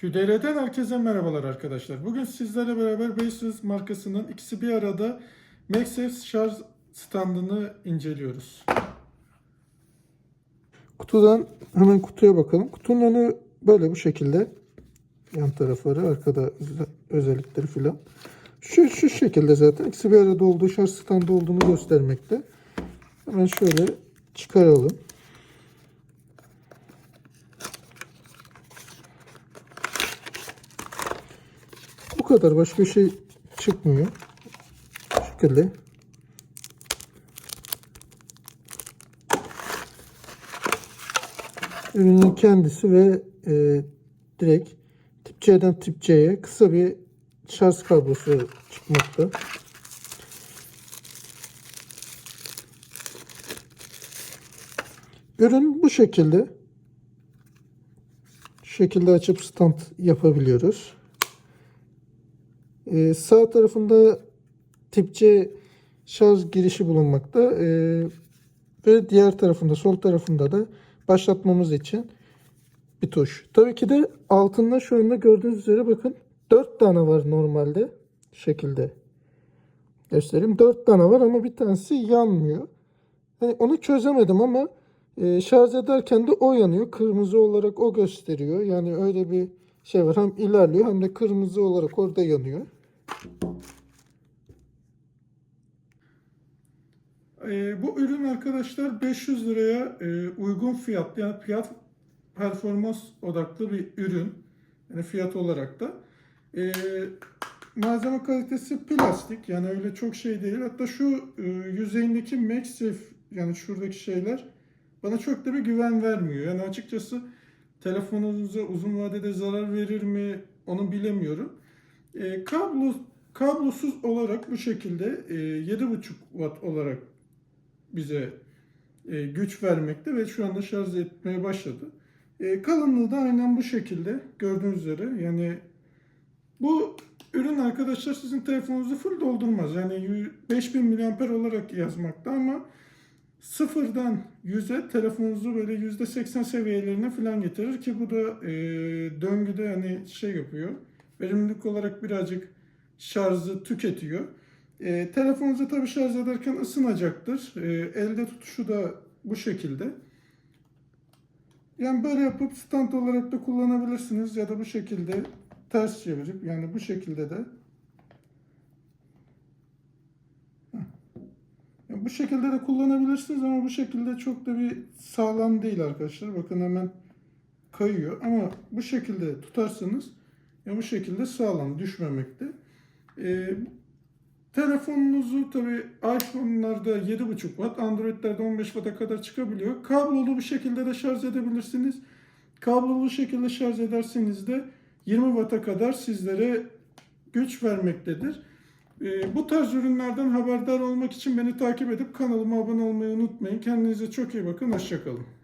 QDR'den herkese merhabalar arkadaşlar. Bugün sizlerle beraber Baseus markasının ikisi bir arada MagSafe şarj standını inceliyoruz. Kutudan hemen kutuya bakalım. Kutunun önü böyle bu şekilde. Yan tarafları, arkada öze- özellikleri filan. Şu, şu şekilde zaten ikisi bir arada olduğu şarj standı olduğunu göstermekte. Hemen şöyle çıkaralım. Kadar başka bir şey çıkmıyor. Şu şekilde. Ürünün kendisi ve e, direkt tip C'den tip C'ye kısa bir şarj kablosu çıkmakta. Ürün bu şekilde. Şu şekilde açıp stand yapabiliyoruz. Ee, sağ tarafında tip C şarj girişi bulunmakta. Ee, ve diğer tarafında sol tarafında da başlatmamız için bir tuş. Tabii ki de altında şu anda gördüğünüz üzere bakın 4 tane var normalde. Şekilde göstereyim. 4 tane var ama bir tanesi yanmıyor. Hani onu çözemedim ama e, şarj ederken de o yanıyor. Kırmızı olarak o gösteriyor. Yani öyle bir şey var. Hem ilerliyor hem de kırmızı olarak orada yanıyor. Ee, bu ürün arkadaşlar 500 liraya e, uygun fiyat yani fiyat performans odaklı bir ürün. Yani fiyat olarak da. Ee, malzeme kalitesi plastik yani öyle çok şey değil. Hatta şu e, yüzeyindeki MagSafe yani şuradaki şeyler bana çok da bir güven vermiyor. Yani açıkçası telefonunuza uzun vadede zarar verir mi onu bilemiyorum. E, kablo kablosuz olarak bu şekilde e, 7.5 watt olarak bize e, güç vermekte ve şu anda şarj etmeye başladı. E, kalınlığı da aynen bu şekilde gördüğünüz üzere. Yani bu ürün arkadaşlar sizin telefonunuzu full doldurmaz. Yani 100 5000 mAh olarak yazmakta ama sıfırdan 100'e telefonunuzu böyle %80 seviyelerine falan getirir ki bu da e, döngüde hani şey yapıyor. Verimlilik olarak birazcık şarjı tüketiyor. E, telefonunuzu tabii şarj ederken ısınacaktır. E, elde tutuşu da bu şekilde. Yani böyle yapıp stand olarak da kullanabilirsiniz ya da bu şekilde ters çevirip yani bu şekilde de Yani bu şekilde de kullanabilirsiniz ama bu şekilde çok da bir sağlam değil arkadaşlar. Bakın hemen kayıyor ama bu şekilde tutarsanız bu şekilde sağlam düşmemekte. Ee, telefonunuzu tabi iPhone'larda 7.5 watt, Android'lerde 15 watt'a kadar çıkabiliyor. Kablolu bir şekilde de şarj edebilirsiniz. Kablolu şekilde şarj ederseniz de 20 watt'a kadar sizlere güç vermektedir. Ee, bu tarz ürünlerden haberdar olmak için beni takip edip kanalıma abone olmayı unutmayın. Kendinize çok iyi bakın. Hoşçakalın.